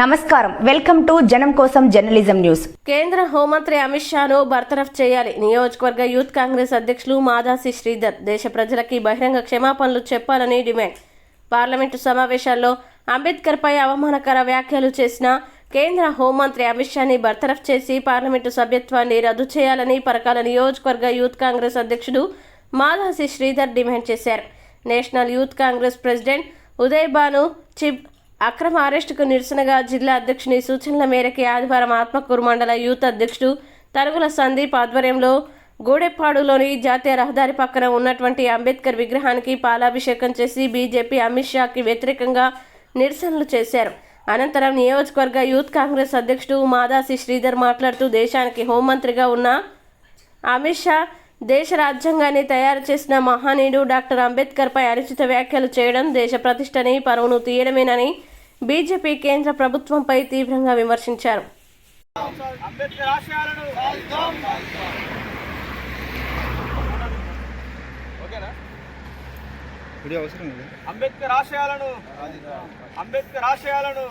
నమస్కారం. Welcome to జనం కోసం జర్నలిజం న్యూస్. కేంద్ర హోంమంత్రి అమిత్ షాను బర్తరఫ్ చేయాలి. నియోజకవర్గ యూత్ కాంగ్రెస్ అధ్యక్షులు మాదాసి శ్రీధర్ దేశ ప్రజలకి బహిరంగ క్షమాపణలు చెప్పాలని డిమాండ్. పార్లమెంటు సమావేశాల్లో అంబేద్కర్పై అవమానకర వ్యాఖ్యలు చేసిన కేంద్ర హోంమంత్రి అమిత్ షాని బర్తరఫ్ చేసి పార్లమెంటు సభ్యత్వాన్ని రద్దు చేయాలని పరకాల నియోజకవర్గ యూత్ కాంగ్రెస్ అధ్యక్షుడు మాదాసి శ్రీధర్ డిమాండ్ చేశారు. National youth Congress president Uday Bhanu Chib అక్రమ అరెస్టుకు నిరసనగా జిల్లా అధ్యక్షుని సూచనల మేరకు ఆదివారం ఆత్మకూరు మండల యూత్ అధ్యక్షుడు తరుగుల సందీప్ ఆధ్వర్యంలో గూడెప్పాడులోని జాతీయ రహదారి పక్కన ఉన్నటువంటి అంబేద్కర్ విగ్రహానికి పాలాభిషేకం చేసి బీజేపీ అమిత్ షాకి వ్యతిరేకంగా నిరసనలు చేశారు. అనంతరం నియోజకవర్గ యూత్ కాంగ్రెస్ అధ్యక్షుడు మాదాసి శ్రీధర్ మాట్లాడుతూ దేశానికి హోంమంత్రిగా ఉన్న అమిత్ షా దేశ రాజ్యాంగాన్ని తయారు చేసిన మహానీయుడు డాక్టర్ అంబేద్కర్పై అనుచిత వ్యాఖ్యలు చేయడం దేశ ప్రతిష్టని పరువును తీయడమేనని బీజేపీ కేంద్ర ప్రభుత్వంపై తీవ్రంగా విమర్శించారు. అంబేద్కర్ ఆశయాలను ఓకేనా? వీడియో అవసరం లేదా. అంబేద్కర్ ఆశయాలను అంబేద్కర్ ఆశయాలను